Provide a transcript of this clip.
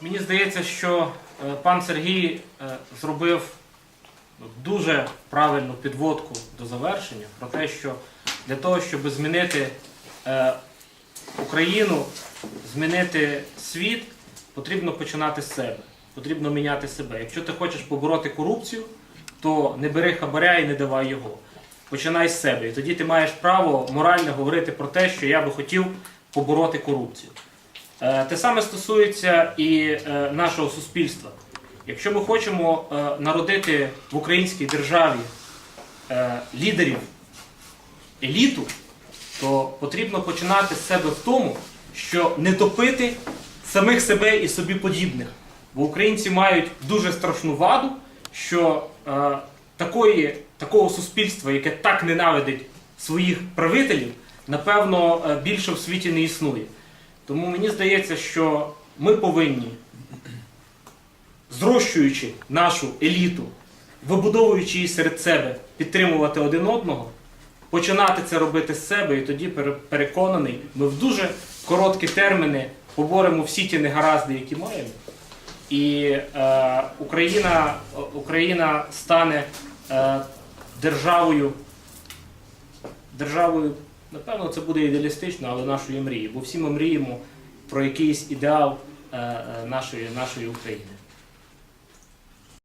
Мені здається, що е, пан Сергій е, зробив дуже правильну підводку до завершення про те, що для того, щоб змінити е, Україну, змінити світ, потрібно починати з себе. Потрібно міняти себе. Якщо ти хочеш побороти корупцію, то не бери хабаря і не давай його. Починай з себе. І тоді ти маєш право морально говорити про те, що я би хотів побороти корупцію. Е, Те саме стосується і е, нашого суспільства. Якщо ми хочемо е, народити в українській державі лідерів, еліту, то потрібно починати з себе в тому, що не топити самих себе і собі подібних. Бо українці мають дуже страшну ваду, що такої, такого суспільства, яке так ненавидить своїх правителів, напевно, більше в світі не існує. Тому мені здається, що ми повинні, зрощуючи нашу еліту, вибудовуючи її серед себе, підтримувати один одного, починати це робити з себе, і тоді переконаний, ми в дуже короткі терміни поборемо всі ті негаразди, які маємо. І е, Україна, Україна стане е, державою, державою, напевно, це буде ідеалістично, але нашої мрії. Бо всі ми мріємо про якийсь ідеал е, е, нашої, нашої України.